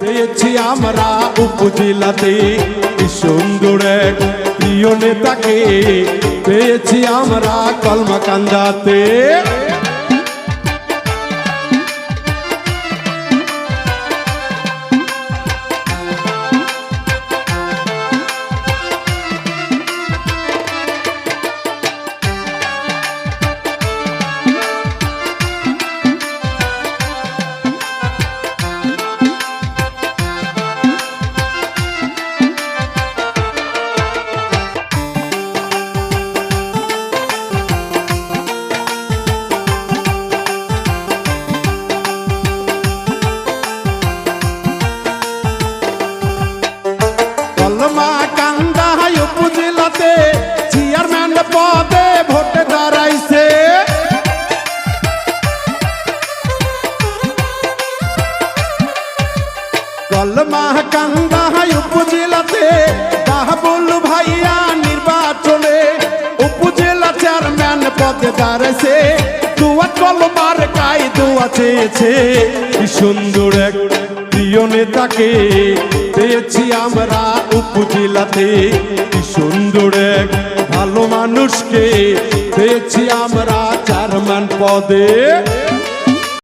পেয়েছি আমরা উপজেলাতে কি সুন্দর এক প্রিয় নেতাকে পেয়েছি আমরা কলমাকান্দাতে। কলমাকান্দা উপজেলাতে বাহাবুল ভাইয়া নির্বাচনে। উপজেলা চেয়ারম্যান পদে দাঁড়াইছে, দুয়া কলমার কাই দুয়া চেয়েছে। সুন্দর এক প্রিয় নেতাকে পেয়েছি আমরা উপজেলাতে। সুন্দর এক ভালো মানুষকে পেয়েছি আমরা চেয়ারম্যান পদে।